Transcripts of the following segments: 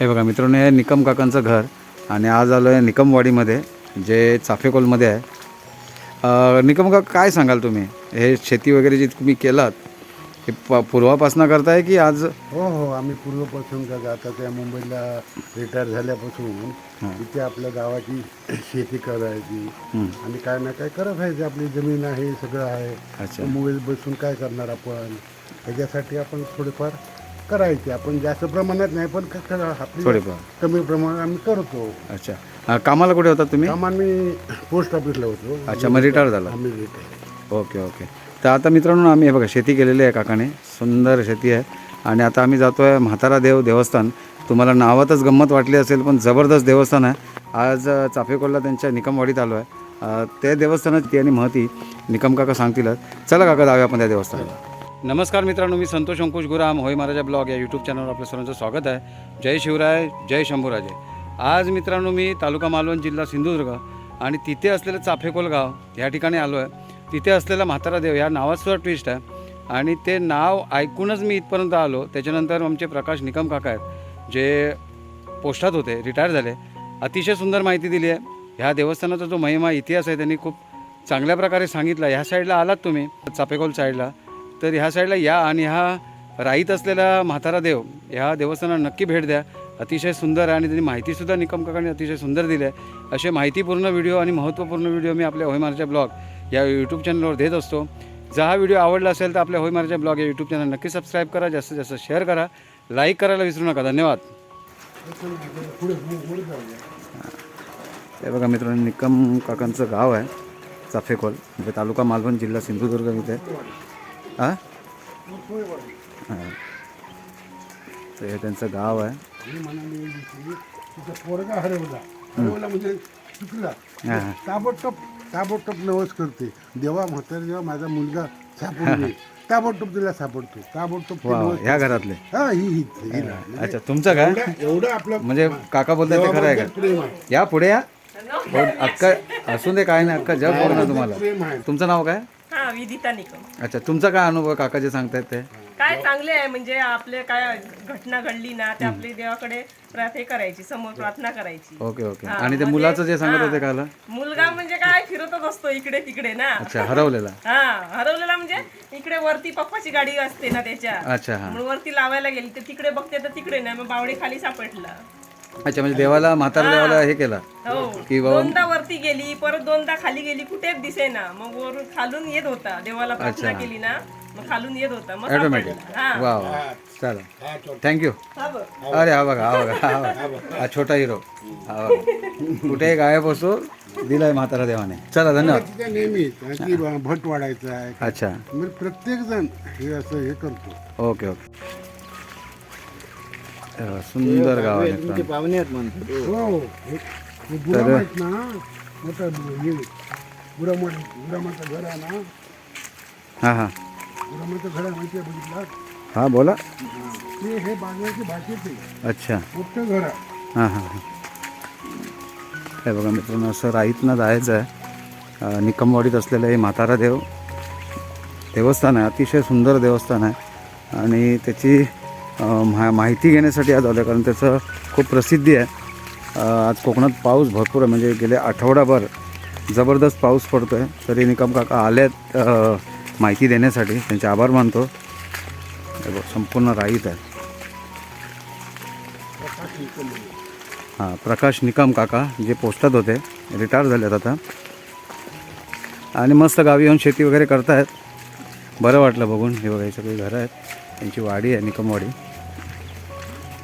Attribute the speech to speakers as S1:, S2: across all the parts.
S1: हे बघा मित्रांनो हे निकम काकांचं घर आणि आज आलो आहे निकमवाडीमध्ये जे चाफेकोलमध्ये आहे. निकम काका काय सांगाल तुम्ही? हे शेती वगैरे जी तुम्ही केलात हे प पूर्वापासनं करताय की आज?
S2: हो हो आम्ही पूर्वपासून का आता त्या मुंबईला रिटायर झाल्यापासून इथे आपल्या गावाची शेती करायची. आणि काय ना काय करत आहे आपली जमीन आहे सगळं आहे. मुंबईत बसून काय करणार आपण? त्याच्यासाठी आपण थोडेफार करायचे. आपण जास्त प्रमाणात नाही पण क- आपली कमी प्रमाणात आम्ही करतो.
S1: अच्छा. अ, कामाला कुठे होता तुम्ही?
S2: काम आम्ही पोस्ट ऑफिसला होतो.
S1: अच्छा मग रिटायर झाला.
S2: आम्ही
S1: ओके ओके. तर आता मित्रांनो आम्ही हे बघा शेती केलेली आहे काकाने. सुंदर शेती आहे. आणि आता आम्ही जातो आहे म्हातारा देव देवस्थान. तुम्हाला नावातच गंमत वाटली असेल पण जबरदस्त देवस्थान आहे. आज अ, चाफेकोलला त्यांच्या निकमवाडीत आलो आहे अ, त्या देवस्थानाची आणि महती निकम काका सांगतीलच. चला काका जाऊया आपण त्या देवस्थानाला. नमस्कार मित्रांनो मी संतोष अंकुश गुराम होय महाराजा ब्लॉग या यूट्यूब चॅनलवर आपल्या सर्वांचं स्वागत आहे. जय शिवराय जय शंभूराजे. आज मित्रांनो मी तालुका मालवण जिल्हा सिंधुदुर्ग आणि तिथे असलेलं चाफेकोल गाव या ठिकाणी आलो आहे तिथे असलेला म्हातारा देव या नावात ट्विस्ट आहे. आणि ते नाव ऐकूनच मी इथपर्यंत आलो. त्याच्यानंतर आमचे प्रकाश निकम काका आहेत जे पोस्टात होते रिटायर झाले. अतिशय सुंदर माहिती दिली आहे. ह्या देवस्थानाचा जो महिमा इतिहास आहे त्यांनी खूप चांगल्या प्रकारे सांगितला. ह्या साईडला आलात तुम्ही चापेकोल साईडला तर ह्या साईडला या आणि ह्या राईत असलेला म्हातारा देव ह्या देवस्थानाला नक्की भेट द्या. अतिशय सुंदर आहे आणि त्यांनी माहितीसुद्धा निकम काकांनी अतिशय सुंदर दिली आहे. असे माहितीपूर्ण व्हिडिओ आणि महत्त्वपूर्ण व्हिडिओ मी आपल्या होयमारच्या ब्लॉग या यूट्यूब चॅनलवर देत असतो. जर हा व्हिडिओ आवडला असेल तर आपल्या होयमारच्या ब्लॉग या यूट्यूब चॅनल नक्की सबस्क्राईब करा जास्तीत जास्त शेअर करा लाईक करायला विसरू नका. धन्यवाद. हे बघा मित्रांनो निकम काकांचं गाव आहे चाफेकोल म्हणजे तालुका मालवण जिल्हा सिंधुदुर्ग इथे. हां? हां. तर हे त्यांचं गाव आहे.
S2: पोरगा हरवला. हरवला म्हणजे चुकला. ताबडतोब ताबडतोब नवस करते. देवा म्हातारा जेव्हा माझा मुलगा येईल. ताबडतोब तिला सापडतो. ताबडतोब
S1: ह्या घरातले.
S2: हा ही ही. म्हणजे
S1: अच्छा तुमचं काय?
S2: एवढं- आपलं
S1: म्हणजे काका बोलतात ते खरं आहे का? या पुढे या. अक्का असून दे काय नाही अक्का जग बघणार तुम्हाला.
S2: प्रेम आहे.
S1: तुमचं नाव काय?
S3: हा विदिता निकम.
S1: अच्छा तुमचा काय अनुभव काका जे सांगतायत ते.
S3: काय चांगले आहे म्हणजे आपले काय घटना घडली ना ते आपली देवाकडे प्रा- हे करायची समोर प्रार्थना करायची.
S1: Okay okay.
S3: हा,
S1: आणि ते
S3: म्हणजे-
S1: मुलाचं जे सांगत. होते काला?
S3: मुलगा म्हणजे काय फिरतच असतो इकडे तिकडे ना.
S1: अच्छा हरवलेला.
S3: हा हरवलेला म्हणजे इकडे वरती पप्पाची गाडी असते ना त्याच्या.
S1: अच्छा हां.
S3: म्हणून वरती लावायला गेली तर तिकडे बघते तर तिकडे नाही मग बावडे खाली सापडला.
S1: अच्छा म्हणजे देवाला म्हातारा देवाला हे केलं.
S3: हो.
S1: की बाबा
S3: दोनदा वरती गेली परत दोनदा खाली गेली कुठेच दिसे ना मग वरून खालून येत होता. देवाला प्रार्थना केली ना मग खालून येत होता. मग
S1: ऑटोमॅटिक
S3: सापडला. हा.
S1: वा वा चला थँक्यू
S3: हा बघ.
S1: अरे हा बघा हा बघा हा बघा. हा छोटा हिरो हा बघा. कुठेही गायब असो दिलाय म्हातारा देवाने. चला धन्यवाद.
S2: की भट वाढायचा आहे.
S1: अच्छा.
S2: म्हणजे प्रत्येक जण हे असं हे करतो.
S1: Okay okay. सुंदर गाव आहे मित्रांनो.
S2: हो हे- हे आहेत ना मोठा हे गुरामठ गुरामाचं घर आहे ना.
S1: हां हां.
S2: गुरामाचं घर आहे माहिती आहे बघितलं?
S1: हां बोला.
S2: ते हे बांगल्याची भाषेत आहे
S1: अच्छा.
S2: मोठं घर आहे.
S1: हां हां हां. हे बघा मित्रांनो असं राईतनं जायचं आहे. अ, निकमवाडीत असलेलं हे म्हातारा देव देवस्थान आहे. अतिशय सुंदर देवस्थान आहे. आणि त्याची मा माहिती घेण्यासाठी आज आलो कारण त्याचं खूप प्रसिद्धी आहे. आज कोकणात पाऊस भरपूर आहे म्हणजे गेले आठवडाभर जबरदस्त पाऊस पडतो आहे तरी निकम काका आल्यात माहिती देण्यासाठी. त्यांचे आभार मानतो. संपूर्ण राईत आहे. हां प्रकाश निकम काका जे पोस्टात होते रिटायर झालेत आता. आणि मस्त गावी येऊन शेती वगैरे करतायत. बरं वाटलं बघून. हे बघायचं काही सगळी घरं आहेत. त्यांची वाडी आहे निकमवाडी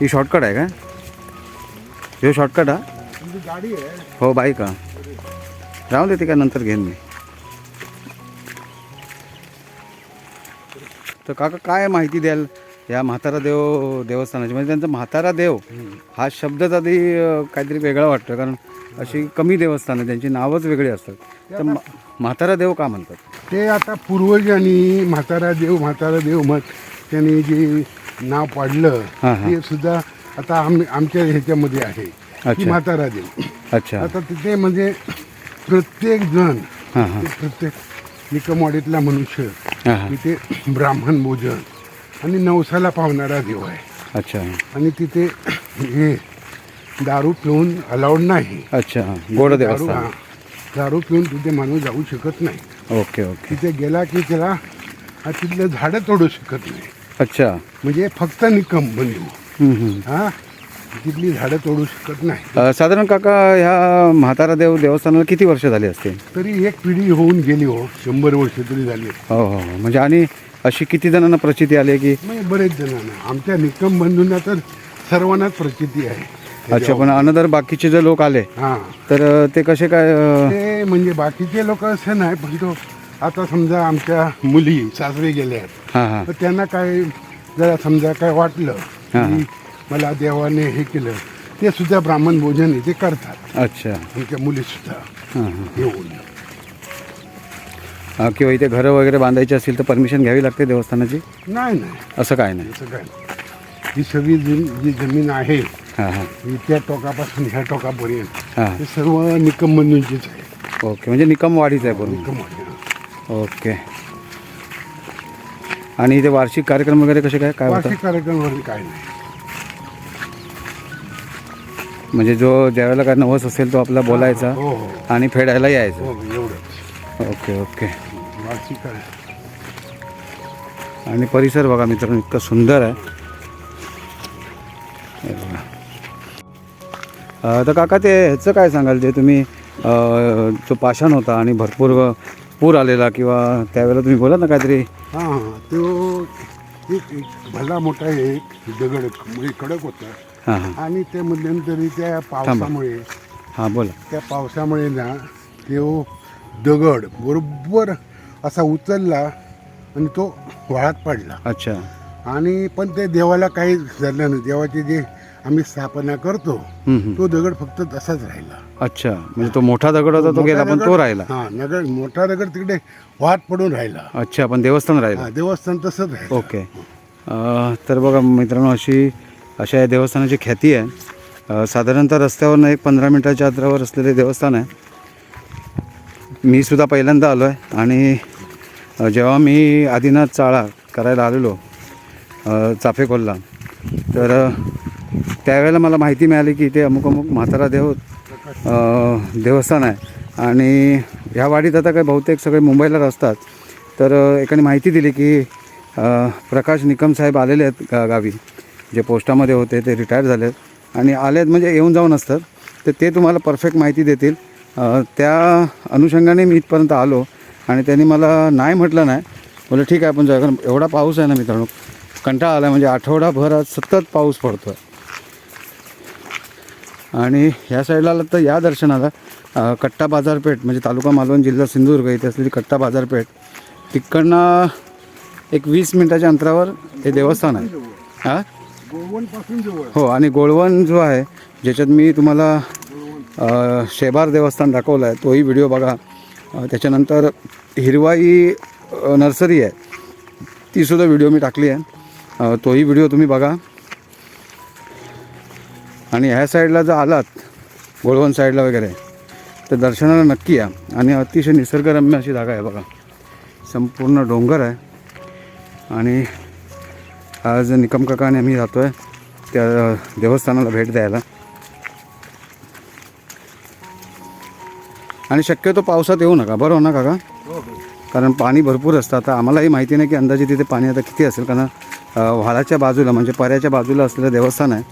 S1: ही शॉर्टकट आहे का? हे शॉर्टकट हा?
S2: गाडी आहे
S1: हो बाईक का राहू देते का नंतर घेईन मी. तर काका काय माहिती द्याल या म्हातारा देव देवस्थानाची? म्हणजे त्यांचा म्हातारा देव हा शब्दच आधी काहीतरी वेगळा वाटतो कारण अशी कमी देवस्थानं त्यांची नावच वेगळी असतात. तर म्हातारा देव का म्हणतात?
S2: ते आता पूर्वजांनी म्हातारा देव म्हातारा देव मत त्यांनी जे नाव पाडलं
S1: हां, हां.
S2: ते सुद्धा आता आम आमच्या ह्याच्यामध्ये आहे. की
S1: अच्छा.
S2: म्हातारा देव
S1: अच्छा.
S2: आता तिथे म्हणजे प्रत्येक जण
S1: हां हां.
S2: ते प्रत्येक निकमवाडीतला मनुष्य
S1: हां हां.
S2: तिथे ब्राह्मण भोजन आणि नवसाला पावणारा देव आहे.
S1: अच्छा.
S2: आणि तिथे हे दारू पिऊन अलाउड नाही.
S1: अच्छा गोड
S2: दारू
S1: देवस्थान.
S2: हा. दारू पिऊन तिथे माणूस जाऊ शकत नाही.
S1: Okay okay.
S2: तिथे गेला की त्याला हा तिथलं झाडं तोडू शकत नाही.
S1: अच्छा.
S2: म्हणजे फक्त निकम बंधू
S1: हम्म, हम्म.
S2: हा? तिथली झाडं तोडू शकत नाही.
S1: अ, साधारण काका ह्या म्हातारा देव देवस्थानाला किती वर्ष झाली असतील?
S2: तरी एक पिढी होऊन गेली हो. शंभर वर्ष तरी झाली
S1: हो हो हो. म्हणजे आणि अशी किती जणांना प्रचिती आली आहे की
S2: म्हणजे बरेच जणांना. आमच्या निकम बंधूंना तर सर्वांनाच प्रचिती आहे.
S1: अच्छा पण अनदर बाकीचे जे लोक आले
S2: हा.
S1: तर अ, ते कसे काय अ,
S2: ते म्हणजे बाकीचे लोक असं नाही पण तो आता समजा आमच्या मुली सासरे गेल्या आहेत.
S1: हां हां.
S2: तर त्यांना काय जरा समजा काय वाटलं
S1: हा.
S2: की मला देवाने हे केलं ते सुद्धा ब्राह्मण भोजन इथे करतात.
S1: अच्छा.
S2: आमच्या मुली सुद्धा
S1: हां हां.
S2: येऊन
S1: किंवा इथे घरं वगैरे बांधायची असतील तर परमिशन घ्यावी लागते देवस्थानाची?
S2: नाही नाही.
S1: असं काय नाही?
S2: असं काय नाही. ही सगळी जी जी जमीन आहे
S1: हां हां.
S2: ही त्या टोकापासून ह्या टोकापर्यंत
S1: हां.
S2: हे सर्व निकम बंधूंचीच आहे.
S1: ओके म्हणजे निकम वाढीच आहे पूर्ण.
S2: निकम वाडी.
S1: ओके. आणि इथे वार्षिक कार्यक्रम वगैरे कसे काय काय होतं
S2: वार्षिक कार्यक्रमावरती काय नाही.
S1: म्हणजे जो ज्यावेळेला काय नवस असेल तो आपला बोलायचा
S2: हो हो.
S1: आणि फेडायला यायचं.
S2: हो
S1: ओके ओके.
S2: वार्षिक
S1: आणि परिसर बघा मित्रांनो इतकं सुंदर आहे. हे बघा. अं, तर काका ते ह्याचं काय सांगाल? जे तुम्ही अं, जो पाषाण होता आणि भरपूर पूर आलेला किंवा त्यावेळेला तुम्ही बोला ना काहीतरी.
S2: हां हां तो एक एक भला मोठा एक दगड म्हणजे कडक होता.
S1: हां हां.
S2: आणि ते मध्यंतरी त्या पावसामुळे
S1: हां बोला.
S2: त्या पावसामुळे ना तो दगड बरोबर असा उचलला आणि तो वाळात पडला.
S1: अच्छा.
S2: आणि पण ते देवाला काही झालं नाही. देवाची जे आम्ही स्थापना करतो
S1: हम्म, हम्म.
S2: तो दगड फक्त तसाच राहिला.
S1: अच्छा म्हणजे तो मोठा दगड होता तो गेला पण तो राहिला.
S2: हा दगड मोठा दगड तिकडे वाहत पडून राहिला.
S1: अच्छा पण देवस्थान राहिलं.
S2: हा देवस्थान तसंच राहिलं.
S1: ओके. अ, तर बघा मित्रांनो अशी अशा या देवस्थानाची ख्याती आहे. अ, साधारणतः रस्त्यावरनं एक पंधरा मिनटाच्या अंतरावर असलेले देवस्थान आहे. मी सुद्धा पहिल्यांदा आलो आहे आणि अ, जेव्हा मी आदिनाथ चाळा करायला आलेलो अ, चाफेकोलला तर अ, त्यावेळेला मला माहिती मिळाली की इथे अमुक अमुक म्हातारा देव देवस्थान आहे. आणि ह्या वाडीत आता काय बहुतेक सगळे मुंबईला असतात. तर एकाने माहिती दिली की प्रकाश निकम साहेब आलेले आहेत गा गावी. जे पोस्टामध्ये होते ते रिटायर झाले आहेत आणि आले आहेत म्हणजे येऊन जाऊन असतात. तर ते तुम्हाला परफेक्ट माहिती देतील. त्या अनुषंगाने मी इथपर्यंत आलो. आणि त्यांनी मला नाही म्हटलं नाही. बोले ठीक आहे आपण जाऊ कारण एवढा पाऊस आहे ना मित्रांनो. कंटाळा आला. म्हणजे आठवडाभरात सतत पाऊस पडतो आहे आणि ह्या साईडला आलं तर या दर्शनाला कट्टा बाजारपेठ म्हणजे तालुका मालवण जिल्हा सिंधुदुर्ग इथे असलेली कट्टा बाजारपेठ. तिकडनं एक वीस मिनटाच्या अंतरावर हे देवस्थान आहे. हां? हो आणि गोळवण जो आहे ज्याच्यात मी तुम्हाला शेबार देवस्थान दाखवलं आहे तोही व्हिडिओ बघा. त्याच्यानंतर हिरवाई नर्सरी आहे. तीसुद्धा व्हिडिओ मी टाकली आहे. तोही व्हिडिओ तुम्ही बघा. आणि ह्या साईडला जर आलात गोळवण साईडला वगैरे तर दर्शनाला नक्की या. आणि अतिशय निसर्गरम्य अशी जागा आहे बघा. संपूर्ण डोंगर आहे. आणि आज निकम काका आणि आम्ही जातो आहे त्या देवस्थानाला भेट द्यायला. आणि शक्यतो पावसात येऊ नका. बरोबर हो ना काका? कारण पाणी भरपूर असतं. आता आम्हालाही माहिती नाही की अंदाजे तिथे पाणी आता किती असेल. कारण अ, व्हाळाच्या बाजूला म्हणजे पर्याच्या बाजूला असलेलं देवस्थान आहे.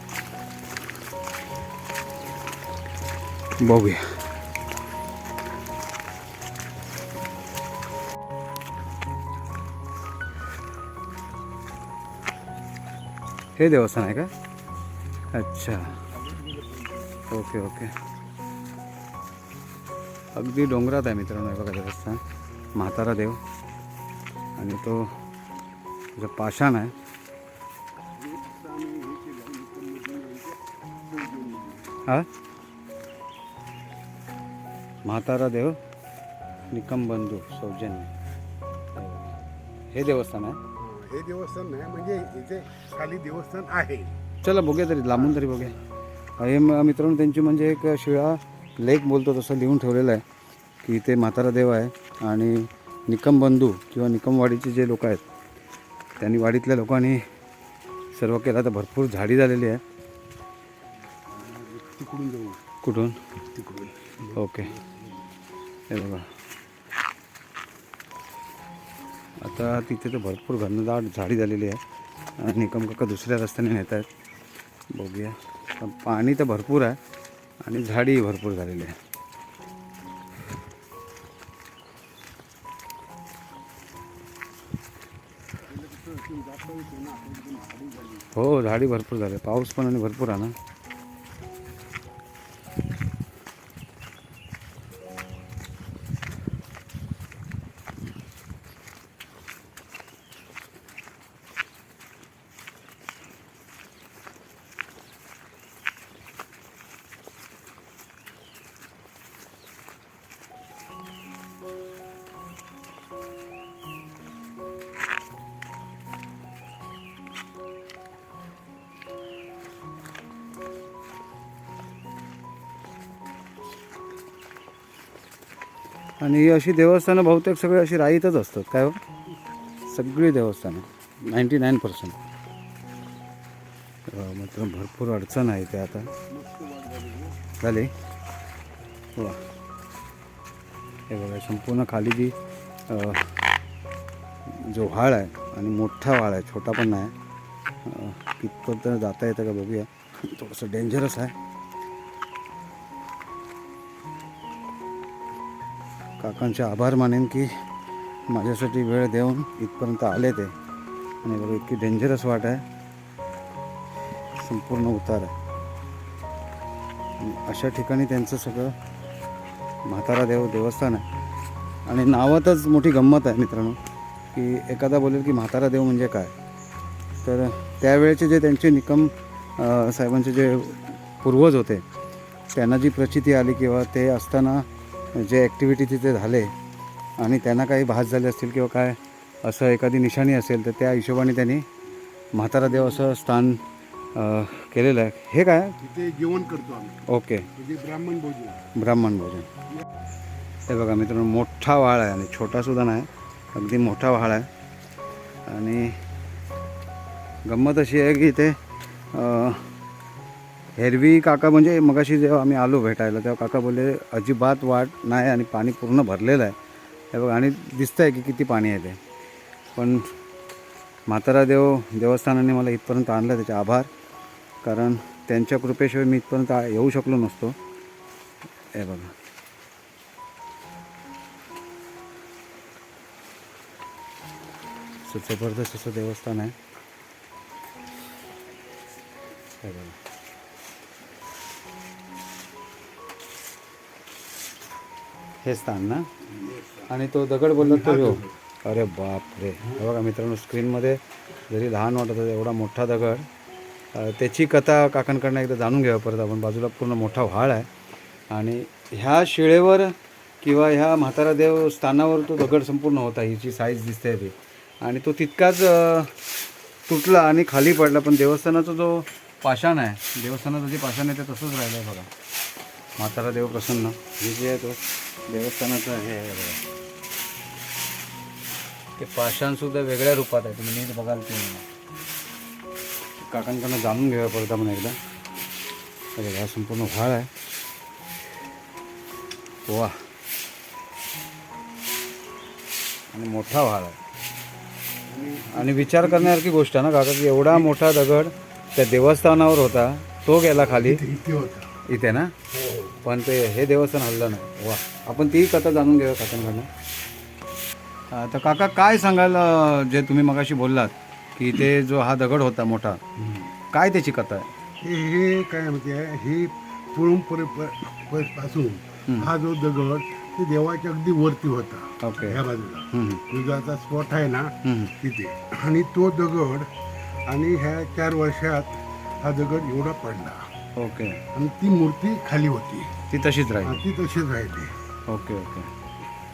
S1: बघूया. हे देवस्थान आहे का? अच्छा. Okay okay. अगदी डोंगरात आहे मित्रांनो हे बघा देवस्थान. म्हातारा देव. आणि तो जो पाषाण आहे. हा? म्हातारा देव निकम बंधू सौजन्य. हे देवस्थान आहे?
S2: हे देवस्थान नाही म्हणजे इथे खाली देवस्थान आहे.
S1: चला बघूया तरी लांबून तरी बघूया. हे म- मित्रांनो त्यांची म्हणजे एक शिळा लेख बोलतो तसं लिहून ठेवलेलं आहे की इथे म्हातारा देव आहे आणि निकम बंधू किंवा निकमवाडीचे जे लोक आहेत त्यांनी वाडीतल्या लोकांनी सर्व केलं. तर भरपूर झाडी झालेली आहे.
S2: तिकडून जाऊ.
S1: कुठून?
S2: तिकडून.
S1: ओके. हे बघा. आता तिथे तर भरपूर घनदाट झाडी झालेली आहे. आणि निकम दुसऱ्या रस्त्याने नेत आहेत बघूया. पण पाणी तर भरपूर आहे आणि झाडी भरपूर झालेली आहे. हो झाडी भरपूर झाली. पाऊस पण आणि भरपूर आहे ना. आणि ही अशी देवस्थानं बहुतेक सगळे अशी राईतच असतात. काय हो? सगळी देवस्थानं. नाईंटी नाईन पर्सेंट मात्र भरपूर अडचण आहे ते आता. झाले? वा. हे बघा संपूर्ण खाली जी जो व्हाळ आहे आणि मोठा व्हाळ आहे छोटा पण नाही. कितपत जाता येतं का बघूया. थोडंसं डेंजरस आहे. काकांचे आभार मानेन की माझ्यासाठी वेळ देऊन इथपर्यंत आले ते. आणि बघा इतकी डेंजरस वाट आहे. संपूर्ण उतार आहे. आणि अशा ठिकाणी त्यांचं सगळं म्हातारा देव देवस्थान आहे. आणि नावातच मोठी गंमत आहे मित्रांनो की एखादा बोलेल की म्हातारा देव म्हणजे काय? तर त्यावेळेचे जे त्यांचे निकम साहेबांचे जे पूर्वज होते त्यांना जी प्रचिती आली किंवा ते असताना जे ॲक्टिव्हिटी तिथे झाले आणि त्यांना काही भास झाले असतील किंवा काय असं एखादी निशाणी असेल तर त्या हिशोबाने त्यांनी म्हातारा देव असं स्थान केलेलं आहे. हे काय?
S2: तिथे जेवण करतो आम्ही.
S1: ओके.
S2: म्हणजे ब्राह्मण भोजन.
S1: ब्राह्मण भोजन. हे बघा मित्रांनो मोठा व्हाळ आहे आणि छोटासुद्धा नाही अगदी मोठा व्हाळ आहे. आणि गंमत अशी आहे की इथे हेरवी काका म्हणजे मगाशी जेव्हा आम्ही आलो भेटायला तेव्हा काका बोलले अजिबात वाट नाही आणि पाणी पूर्ण भरलेलं आहे. हे बघा आणि दिसतं आहे की किती पाणी आहे ते. पण म्हातारा देव देवस्थानाने मला इथपर्यंत आणलं त्याचे आभार. कारण त्यांच्या कृपेशिवाय मी इथपर्यंत येऊ शकलो नसतो. हे बघा. जबरदस्त असं देवस्थान आहे. हे बघा. हे स्थान ना? आणि तो दगड बोलला तो येऊ अरे बाप रे. हे बघा मित्रांनो स्क्रीनमध्ये जरी लहान वाटत होता एवढा मोठा दगड त्याची कथा काकांकडनं एकदा जाणून घ्यावं परत आपण. बाजूला पूर्ण मोठा व्हाळ आहे. आणि ह्या शिळेवर किंवा ह्या म्हातारा देव स्थानावर तो दगड संपूर्ण होता. हिची साईज दिसते ती. आणि तो तितकाच तुटला आणि खाली पडला. पण देवस्थानाचा जो पाषाण आहे देवस्थानाचं जे पाषाण आहे ते तसंच राहिलं आहे बघा. म्हातारा देव प्रसन्न. हे जे आहे तो देवस्थानाचं हे आहे बघा. ते पाषाणसुद्धा वेगळ्या रूपात आहे. तुम्ही नीट बघाल ते. काकांकडनं जाणून घ्यावं परत आपण एकदा. अरे हा संपूर्ण व्हाळ आहे. वा. आणि मोठा व्हाळ आहे. आणि विचार करण्यासारखी गोष्ट आहे ना काका की एवढा मोठा दगड त्या देवस्थानावर होता तो गेला खाली.
S2: होता.
S1: इथे ना? पण ते हे देवस्थान हल्लं नाही. वा. आपण ती कथा जाणून घेऊया काकांकडनं. तर काका काय सांगाल अं, जे तुम्ही मगाशी बोललात की ते जो हा दगड होता मोठा काय त्याची कथा आहे?
S2: हे हे काय म्हणते हे पासून हा जो दगड ते देवाच्या अगदी वरती होता.
S1: ओके.
S2: ह्या बाजूला. दुधाचा स्पॉट आहे ना तिथे. आणि तो दगड आणि ह्या चार वर्षात हा दगड एवढा पडला.
S1: ओके.
S2: आणि ती मूर्ती खाली होती.
S1: ती तशीच राहील.
S2: ती तशीच राहिली.
S1: Okay okay.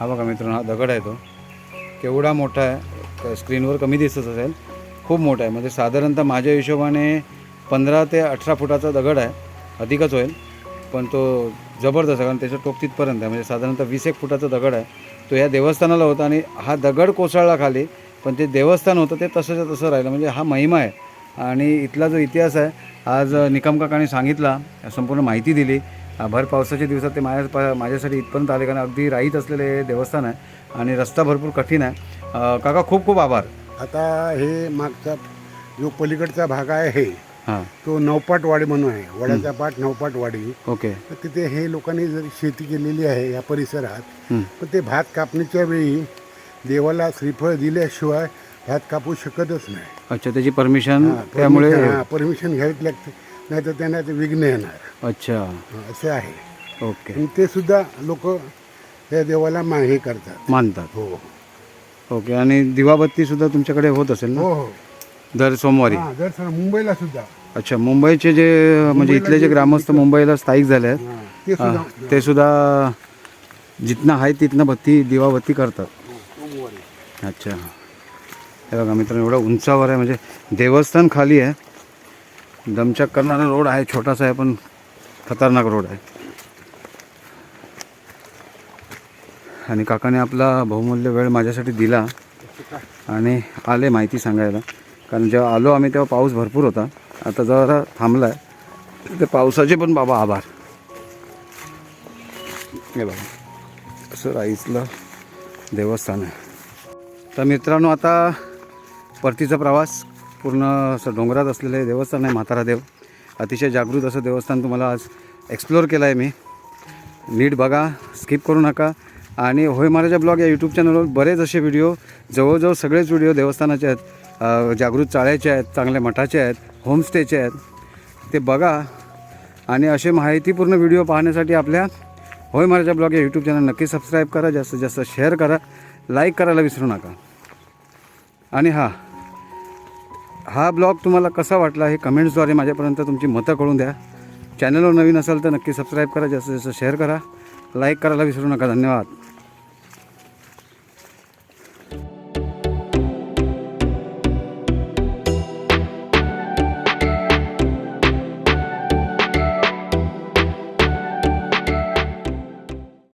S1: हा बघा मित्रांनो हा दगड आहे तो. केवढा मोठा आहे. क- स्क्रीनवर कमी दिसत असेल. खूप मोठा आहे. म्हणजे साधारणतः माझ्या हिशोबाने पंधरा ते अठरा फुटाचा दगड आहे. अधिकच होईल. पण तो जबरदस्त आहे कारण त्याचं टोक तिथपर्यंत आहे. म्हणजे साधारणतः वीस एक फुटाचा दगड आहे. तो या देवस्थानाला होता आणि हा दगड कोसळला खाली. पण ते देवस्थान होतं ते तसंच्या तसं राहिलं. म्हणजे हा महिमा आहे. आणि इथला जो इतिहास आहे आज निकम काकाने सांगितला संपूर्ण माहिती दिली. भर पावसाच्या दिवसात ते माझ्या प- माझ्यासाठी इथपर्यंत आले कारण अगदी राईत असलेले हे देवस्थान आहे आणि रस्ता भरपूर कठीण आहे. काका खूप खूप आभार.
S2: आता हे मागचा जो पलीकडचा भाग आहे हे
S1: हां.
S2: तो नवपाटवाडी म्हणून आहे. वड्याचा पाट नवपाटवाडी.
S1: ओके.
S2: तर तिथे हे लोकांनी जर शेती केलेली आहे या परिसरात. पण ते भात कापणीच्या वेळी देवाला श्रीफळ दिल्याशिवाय भात कापू शकतच नाही.
S1: अच्छा त्याची परमिशन त्यामुळे
S2: परमिशन घ्यावीच लागते नाही तर त्यांना ते विघ्न येणार.
S1: अच्छा.
S2: हा, असे आहे.
S1: ओके.
S2: आणि ते सुद्धा लोक त्या देवाला मा हे करतात.
S1: मानतात.
S2: हो.
S1: ओके आणि दिवाबत्ती सुद्धा तुमच्याकडे होत असेल ना?
S2: हो हो.
S1: दर सोमवारी?
S2: हा जर सर मुंबईला सुद्धा.
S1: अच्छा मुंबईचे जे म्हणजे इथले जे ग्रामस्थ मुंबईला स्थायिक झाले आहेत
S2: हा, ते
S1: हा,
S2: सुद्धा
S1: ते सुद्धा जिथनं आहे तिथनं बत्ती दिवाबत्ती करतात.
S2: सोमवारी.
S1: अच्छा. हे बघा मित्रांनो एवढं उंचावर आहे म्हणजे देवस्थान खाली आहे. दमचक करणारा रोड आहे छोटासा आहे पण खतरनाक रोड आहे. आणि काकाने आपला बहुमूल्य वेळ माझ्यासाठी दिला आणि आले माहिती सांगायला. कारण जेव्हा आलो आम्ही तेव्हा पाऊस भरपूर होता. आता जरा थांबला आहे ते पावसाचे पण बाबा आभार. हे बघा असं राईसला देवस्थान आहे. तर मित्रांनो आता परतीचा प्रवास पूर्ण असं डोंगरात असलेलं देवस्थान आहे म्हातारा देव. अतिशय जागृत असं देवस्थान तुम्हाला आज एक्सप्लोअर केलं आहे मी. नीट बघा स्किप करू नका. आणि होय महाराजा ब्लॉग या यूट्यूब चॅनलवर बरेच असे व्हिडिओ जवळजवळ सगळेच व्हिडिओ देवस्थानाचे आहेत. जागृत चाळ्याचे आहेत चांगल्या मठाचे आहेत होमस्टेचे आहेत. ते बघा. आणि असे माहितीपूर्ण व्हिडिओ पाहण्यासाठी आपल्या होय महाराजा ब्लॉग या यूट्यूब चॅनल नक्की सबस्क्राईब करा. जास्तीत जास्त शेअर करा. लाईक करायला विसरू नका. आणि हां हा ब्लॉग तुम्हाला कसा वाटला हे कमेंट्सद्वारे माझ्यापर्यंत तुमची मतं कळून द्या. चॅनलवर नवीन असाल तर नक्की सबस्क्राईब करा जास्तीत जास्त शेअर करा. लाईक करायला विसरू नका धन्यवाद.